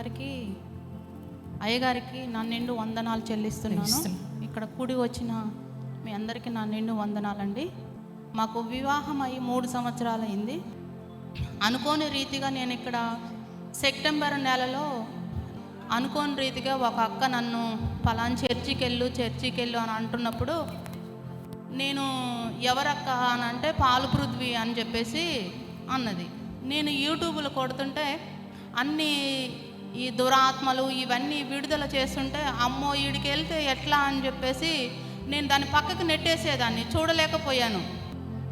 అయ్యగారికి అయ్యగారికి నా నిండు వందనాలు చెల్లిస్తున్నాను. ఇక్కడ కూడి వచ్చిన మీ అందరికీ నా నిండు వందనాలండి. మాకు వివాహం అయ్యి మూడు సంవత్సరాలు అయింది అనుకోని రీతిగా నేను ఇక్కడ సెప్టెంబర్ నెలలో అనుకోని రీతిగా ఒక అక్క నన్ను పలాన్ చర్చికి వెళ్ళు చర్చికి వెళ్ళు అని అంటున్నప్పుడు నేను ఎవరక్క అని అంటే పాలు పృథ్వీ అని చెప్పేసి అన్నది. నేను యూట్యూబ్లో కొడుతుంటే అన్ని ఈ దురాత్మలు ఇవన్నీ విడుదల చేస్తుంటే అమ్మో వీడికి వెళ్తే ఎట్లా అని చెప్పేసి నేను దాన్ని పక్కకు నెట్టేసేదాన్ని చూడలేకపోయాను.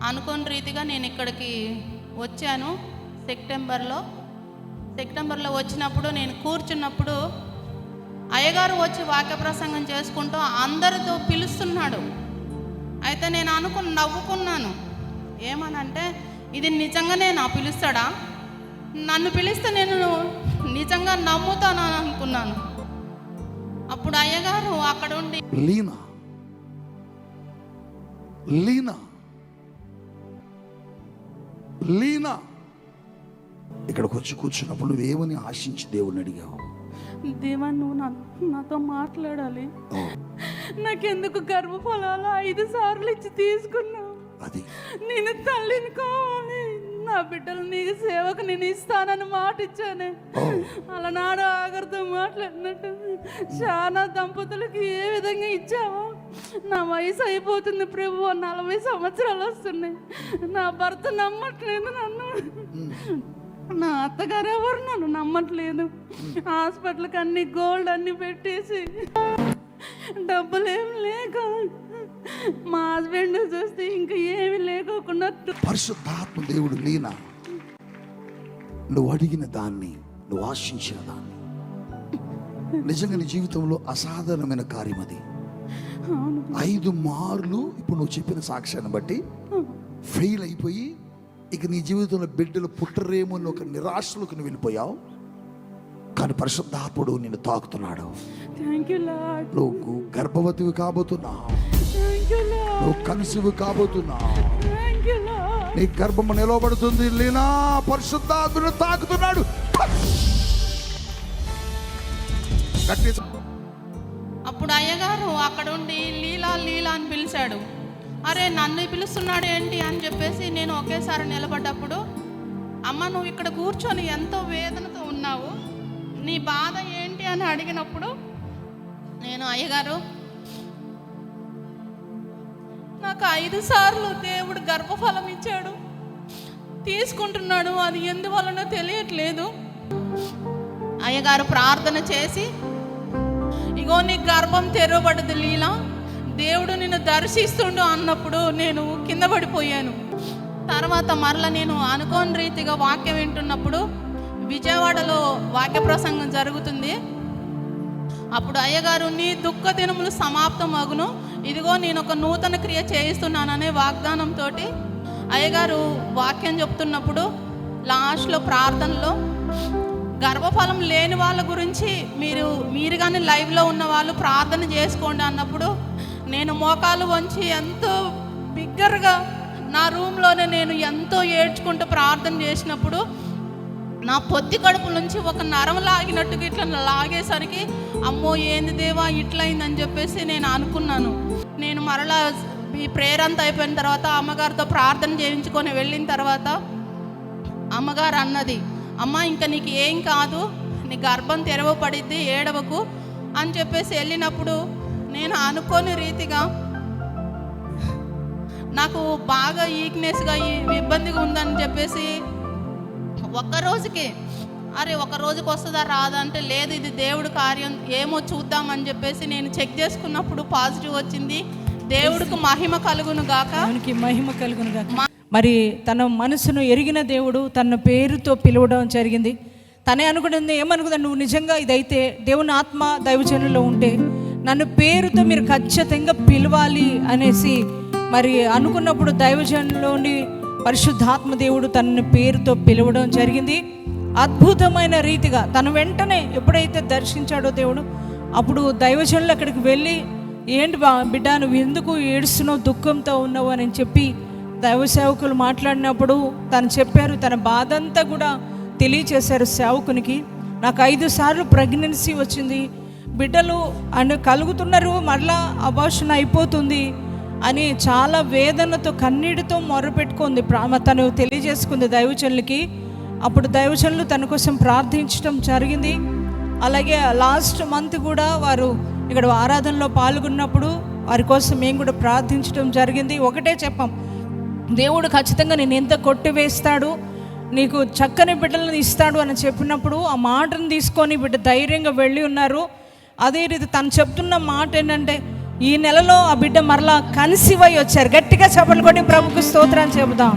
అనుకోని రీతిగా నేను ఇక్కడికి వచ్చాను. సెప్టెంబర్లో సెప్టెంబర్లో వచ్చినప్పుడు నేను కూర్చున్నప్పుడు అయ్యగారు వచ్చి వాక్య ప్రసంగం చేసుకుంటూ అందరితో పిలుస్తున్నాడు. అయితే నేను అనుకుని నవ్వుకున్నాను. ఏమనంటే ఇది నిజంగానే నా పిలుస్తాడా? నన్ను పిలిస్తే నేను నిజంగా నమ్ముతాను అని అనుకున్నాను అప్పుడు అయ్యగారు అక్కడ ఉండి లీనా. లీనా. లీనా. ఇక్కడికి వచ్చి కూర్చున్నప్పుడు నువ్వేమని ఆశించి దేవుణ్ణి అడిగావు? దేవా నువ్వు నా నాతో మాట్లాడాలి. నాకెందుకు గర్భఫలాలు ఐదు సార్లు ఇచ్చి తీసుకున్నావు? అది. నేను తల్లిని కావాలి. నా బిడ్డలు నీకు సేవకు నేను ఇస్తానని మాట ఇచ్చానే అలనాడు ఆఖరితో మాట్లాడినట్టు. చాలా దంపతులకి ఏ విధంగా ఇచ్చావో? నా వయసు అయిపోతుంది ప్రభు నలభై సంవత్సరాలు వస్తున్నాయి. నా భర్త నమ్మట్లేదు నన్ను. నా అత్తగారు ఎవరు నన్ను నమ్మట్లేదు? హాస్పిటల్కి అన్ని గోల్డ్ అన్ని పెట్టేసి డబ్బులు ఏం లేక మా హస్బెండ్ చూస్తే ఇంకా ఏమి లేకోకుండా పరిశుద్ధాత్మ దేవుడు లీనా నువ్వు అడిగిన దాన్ని నువ్వు ఆశించిన దాన్ని. నిజంగా నీ జీవితంలో అసాధారణమైన కార్యం అది. ఐదు మార్లు ఇప్పుడు నువ్వు చెప్పిన సాక్ష్యాన్ని బట్టి ఫెయిల్ అయిపోయి ఇక నీ జీవితంలో బిడ్డలు పుట్టరేమో అని ఒక నిరాశలోకి నువ్వు వెళ్ళిపోయావు. కానీ పరిశుద్ధాత్ముడు నిన్ను తాకుతున్నాడు. నువ్వు గర్భవతివి కాబోతున్నావు. నువ్వు కన్సివి కాబోతున్నావు. నీ గర్భము నిలవబడుతుంది. లీనా పరిశుద్ధాత్ముడు తాకుతున్నాడు. అప్పుడు అయ్యగారు అక్కడ ఉండి లీలా లీలా అని పిలిచాడు. అరే నన్ను పిలుస్తున్నాడు ఏంటి అని చెప్పేసి నేను ఒకేసారి నిలబడ్డప్పుడు అమ్మ నువ్వు ఇక్కడ కూర్చొని ఎంతో వేదనతో ఉన్నావు. నీ బాధ ఏంటి అని అడిగినప్పుడు నేను అయ్యగారు నాకు ఐదు సార్లు దేవుడు గర్భఫలం ఇచ్చాడు. తీసుకుంటున్నాడు. అది ఎందువలనో తెలియట్లేదు. అయ్యగారు ప్రార్థన చేసి ఇగో నీ గర్భం తెరవబడదు లీలా. దేవుడు నిన్ను దర్శిస్తుండు అన్నప్పుడు నేను కింద పడిపోయాను. తర్వాత మరలా నేను అనుకోని రీతిగా వాక్యం వింటున్నప్పుడు విజయవాడలో వాక్య ప్రసంగం జరుగుతుంది. అప్పుడు అయ్యగారు నీ దుఃఖ దినములు సమాప్తం అగును ఇదిగో నేను ఒక నూతన క్రియ చేయిస్తున్నాననే వాగ్దానంతో అయ్యగారు వాక్యం చెప్తున్నప్పుడు లాస్ట్లో ప్రార్థనలో గర్భఫలం లేని వాళ్ళ గురించి మీరు మీరు కానీ లైవ్లో ఉన్న వాళ్ళు ప్రార్థన చేసుకోండి అన్నప్పుడు నేను మోకాలు వంచి ఎంతో బిగ్గరగా నా రూమ్లోనే నేను ఎంతో ఏడ్చుకుంటూ ప్రార్థన చేసినప్పుడు నా పొత్తి కడుపు నుంచి ఒక నరం లాగినట్టుగా ఇట్లా లాగేసరికి అమ్మో ఏంది దేవా ఇట్లయిందని చెప్పేసి నేను అనుకున్నాను. నేను మరలా ఈ ప్రేయర్ అంతా అయిపోయిన తర్వాత అమ్మగారితో ప్రార్థన చేయించుకొని వెళ్ళిన తర్వాత అమ్మగారు అన్నది అమ్మ ఇంకా నీకు ఏం కాదు నీ గర్భం తెరవపడిద్ది ఏడవకు అని చెప్పేసి వెళ్ళినప్పుడు నేను అనుకోని రీతిగా నాకు బాగా ఈక్నెస్గా ఇబ్బందిగా ఉందని చెప్పేసి ఒక్క రోజుకి. అరే ఒక రోజుకి వస్తుందా రాదా అంటే లేదు ఇది దేవుడు కార్యం ఏమో చూద్దామని చెప్పేసి నేను చెక్ చేసుకున్నప్పుడు పాజిటివ్ వచ్చింది. దేవుడికి మహిమ కలుగును గాక. దేవునికి మహిమ కలుగును గాక. మరి తన మనసును ఎరిగిన దేవుడు తన పేరుతో పిలవడం జరిగింది. తనే అనుకుంటుంది ఏమనుకుందా నువ్వు నిజంగా ఇదైతే దేవుని ఆత్మ దైవజనులో ఉంటే నన్ను పేరుతో మీరు ఖచ్చితంగా పిలవాలి అనేసి మరి అనుకున్నప్పుడు దైవజనులోని పరిశుద్ధాత్మ దేవుడు తనని పేరుతో పిలవడం జరిగింది. అద్భుతమైన రీతిగా తను వెంటనే ఎప్పుడైతే దర్శించాడో దేవుడు అప్పుడు దైవజనులు అక్కడికి వెళ్ళి ఏంటి బా బిడ్డ నువ్వు ఎందుకు ఏడుస్తున్నావు దుఃఖంతో ఉన్నావు? అని చెప్పి దైవ సేవకులు మాట్లాడినప్పుడు తను చెప్పారు తన బాధ అంతా కూడా తెలియచేశారు సేవకునికి. నాకు ఐదు సార్లు ప్రెగ్నెన్సీ వచ్చింది. బిడ్డలు అని కలుగుతున్నారు మరలా అబార్షన్ అయిపోతుంది. అని చాలా వేదనతో కన్నీటితో మొరపెట్టుకుంది. ప్రా- తను తెలియజేసుకుంది దైవచనులకి అప్పుడు దైవచనులు తన కోసం ప్రార్థించడం జరిగింది. అలాగే లాస్ట్ మంత్ కూడా వారు ఇక్కడ ఆరాధనలో పాల్గొన్నప్పుడు వారి కోసం మేము కూడా ప్రార్థించడం జరిగింది. ఒకటే చెప్పాం దేవుడు ఖచ్చితంగా నేను ఎంత కొట్టివేస్తాడు నీకు చక్కని బిడ్డలను ఇస్తాడు అని చెప్పినప్పుడు ఆ మాటను తీసుకొని బిడ్డ ధైర్యంగా వెళ్ళి ఉన్నారు. అదే రీతి తను చెప్తున్న మాట ఏంటంటే ఈ నెలలో ఆ బిడ్డ మరలా కన్సీవ్ అయి వచ్చారు. గట్టిగా చెప్పలు కొట్టి ప్రభుకు స్తోత్రాన్ని చెబుదాం.